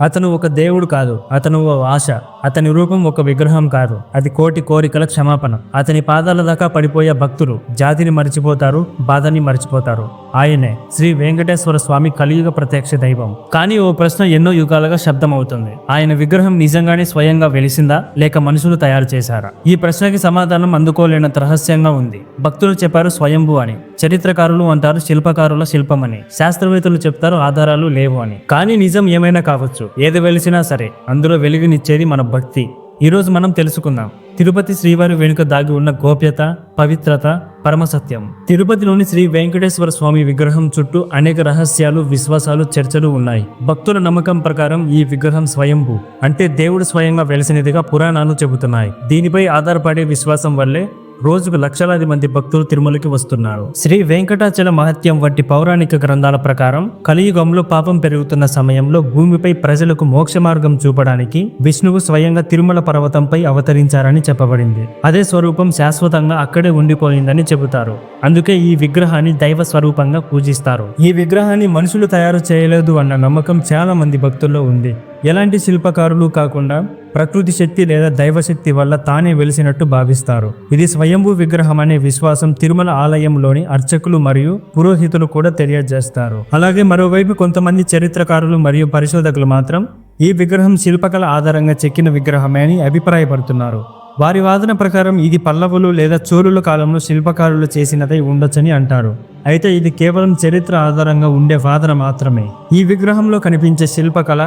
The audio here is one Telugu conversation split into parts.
అతను ఒక దేవుడు కాదు అతను ఓ ఆశ అతని రూపం ఒక విగ్రహం కాదు అది కోటి కోరికల క్షమాపణ. అతని పాదాల దాకా పడిపోయే భక్తులు జాతిని మర్చిపోతారు బాధని మర్చిపోతారు. ఆయనే శ్రీ వెంకటేశ్వర స్వామి కలియుగ ప్రత్యక్ష దైవం. కానీ ఓ ప్రశ్న ఎన్నో యుగాలుగా శబ్దం అవుతుంది ఆయన విగ్రహం నిజంగానే స్వయంగా వెలిసిందా లేక మనుషులు తయారు చేశారా? ఈ ప్రశ్నకి సమాధానం అందుకోలేనంత రహస్యంగా ఉంది. భక్తులు చెప్పారు స్వయంభూ అని. చరిత్రకారులు అంటారు శిల్పకారుల శిల్పమని. శాస్త్రవేత్తలు చెప్తారు ఆధారాలు లేవు అని. కానీ నిజం ఏమైనా కావచ్చు. ఏది వెలిసినా సరే అందులో వెలుగునిచ్చేది మన భక్తి. ఈరోజు మనం తెలుసుకుందాం. తిరుపతి శ్రీవారి వెనుక దాగి ఉన్న గోప్యత పవిత్రత పరమసత్యం. తిరుపతిలోని శ్రీ వెంకటేశ్వర స్వామి విగ్రహం చుట్టూ అనేక రహస్యాలు విశ్వాసాలు చర్చలు ఉన్నాయి. భక్తుల నమ్మకం ప్రకారం ఈ విగ్రహం స్వయంభూ. అంటే దేవుడు స్వయంగా వెలిసినదిగా పురాణాలు చెబుతున్నాయి. దీనిపై ఆధారపడే విశ్వాసం వల్లే రోజుకు లక్షలాది మంది భక్తులు తిరుమలకి వస్తున్నారు. శ్రీ వెంకటాచల మహత్యం వంటి పౌరాణిక గ్రంథాల ప్రకారం కలియుగంలో పాపం పెరుగుతున్న సమయంలో భూమిపై ప్రజలకు మోక్ష మార్గం చూపడానికి విష్ణువు స్వయంగా తిరుమల పర్వతంపై అవతరించారని చెప్పబడింది. అదే స్వరూపం శాశ్వతంగా అక్కడే ఉండిపోయిందని చెబుతారు. అందుకే ఈ విగ్రహాన్ని దైవ స్వరూపంగా పూజిస్తారు. ఈ విగ్రహాన్ని మనుషులు తయారు చేయలేదు అన్న నమ్మకం చాలా మంది భక్తుల్లో ఉంది. ఎలాంటి శిల్పకారులు కాకుండా ప్రకృతి శక్తి లేదా దైవశక్తి వల్ల తానే వెలిసినట్టు భావిస్తారు. ఇది స్వయంభూ విగ్రహం అనే విశ్వాసం తిరుమల ఆలయంలోని అర్చకులు మరియు పురోహితులు కూడా తెలియజేస్తారు. అలాగే మరోవైపు కొంతమంది చరిత్రకారులు మరియు పరిశోధకులు మాత్రం ఈ విగ్రహం శిల్పకళ ఆధారంగా చెక్కిన విగ్రహమే అని అభిప్రాయపడుతున్నారు. వారి వాదన ప్రకారం ఇది పల్లవులు లేదా చోళుల కాలంలో శిల్పకారులు చేసినదై ఉండొచ్చని అంటారు. అయితే ఇది కేవలం చరిత్ర ఆధారంగా ఉండే వాదన మాత్రమే. ఈ విగ్రహంలో కనిపించే శిల్పకళ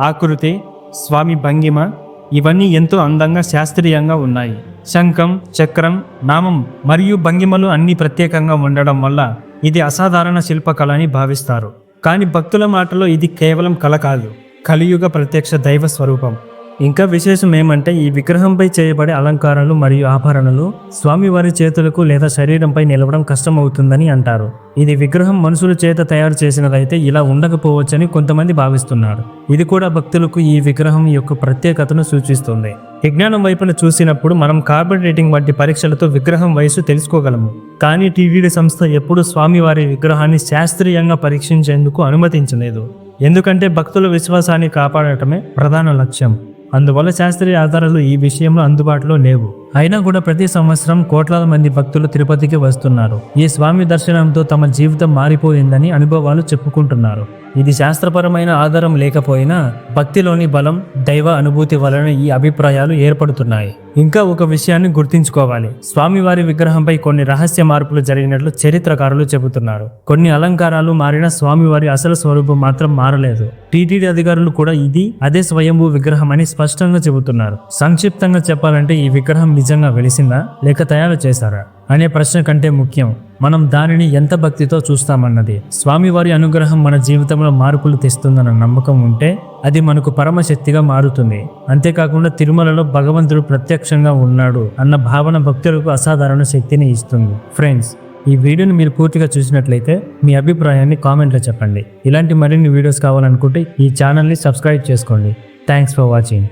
ఆకృతి స్వామి భంగిమ ఇవన్నీ ఎంతో అందంగా శాస్త్రీయంగా ఉన్నాయి. శంఖం చక్రం నామం మరియు భంగిమలు అన్నీ ప్రత్యేకంగా ఉండడం వల్ల ఇది అసాధారణ శిల్పకళ అని భావిస్తారు. కానీ భక్తుల మాటలో ఇది కేవలం కళ కాదు. కలియుగ ప్రత్యక్ష దైవ స్వరూపం. ఇంకా విశేషం ఏమంటే ఈ విగ్రహంపై చేయబడే అలంకారాలు మరియు ఆభరణలు స్వామివారి చేతులకు లేదా శరీరంపై నిలవడం కష్టమవుతుందని అంటారు. ఇది విగ్రహం మనుషుల చేత తయారు చేసినదైతే ఇలా ఉండకపోవచ్చని కొంతమంది భావిస్తున్నారు. ఇది కూడా భక్తులకు ఈ విగ్రహం యొక్క ప్రత్యేకతను సూచిస్తుంది. విజ్ఞానం వైపున చూసినప్పుడు మనం కార్బన్ రేటింగ్ వంటి పరీక్షలతో విగ్రహం వయసు తెలుసుకోగలము. కానీ టీవీడీ సంస్థ ఎప్పుడూ స్వామివారి విగ్రహాన్ని శాస్త్రీయంగా పరీక్షించేందుకు అనుమతించలేదు. ఎందుకంటే భక్తుల విశ్వాసాన్ని కాపాడటమే ప్రధాన లక్ష్యం. అందువల్ల శాస్త్రీయ ఆధారాలు ఈ విషయంలో అందుబాటులో లేవు. అయినా కూడా ప్రతి సంవత్సరం కోట్లాది మంది భక్తులు తిరుపతికి వస్తున్నారు. ఈ స్వామి దర్శనంతో తమ జీవితం మారిపోయిందని అనుభవాలు చెప్పుకుంటున్నారు. ఇది శాస్త్రపరమైన ఆధారం లేకపోయినా భక్తిలోని బలం దైవ అనుభూతి వలన ఈ అభిప్రాయాలు ఏర్పడుతున్నాయి. ఇంకా ఒక విషయాన్ని గుర్తుంచుకోవాలి. స్వామివారి విగ్రహంపై కొన్ని రహస్య మార్పులు జరిగినట్లు చరిత్రకారులు చెబుతున్నారు. కొన్ని అలంకారాలు మారిన స్వామివారి అసలు స్వరూపం మాత్రం మారలేదు. టీటీడీ అధికారులు కూడా ఇది అదే స్వయంభూ విగ్రహం అని స్పష్టంగా చెబుతున్నారు. సంక్షిప్తంగా చెప్పాలంటే ఈ విగ్రహం నిజంగా వెలిసిందా లేక తయారు చేశారా అనే ప్రశ్న కంటే ముఖ్యం. మనం దానిని ఎంత భక్తితో చూస్తామన్నది. స్వామివారి అనుగ్రహం మన జీవితంలో మార్పులు తెస్తుందన్న నమ్మకం ఉంటే అది మనకు పరమశక్తిగా మారుతుంది. అంతేకాకుండా తిరుమలలో భగవంతుడు ప్రత్యక్షంగా ఉన్నాడు అన్న భావన భక్తులకు అసాధారణ శక్తిని ఇస్తుంది. ఫ్రెండ్స్ ఈ వీడియోని మీరు పూర్తిగా చూసినట్లయితే మీ అభిప్రాయాన్ని కామెంట్లో చెప్పండి. ఇలాంటి మరిన్ని వీడియోస్ కావాలనుకుంటే ఈ ఛానల్ని సబ్స్క్రైబ్ చేసుకోండి. Thanks for watching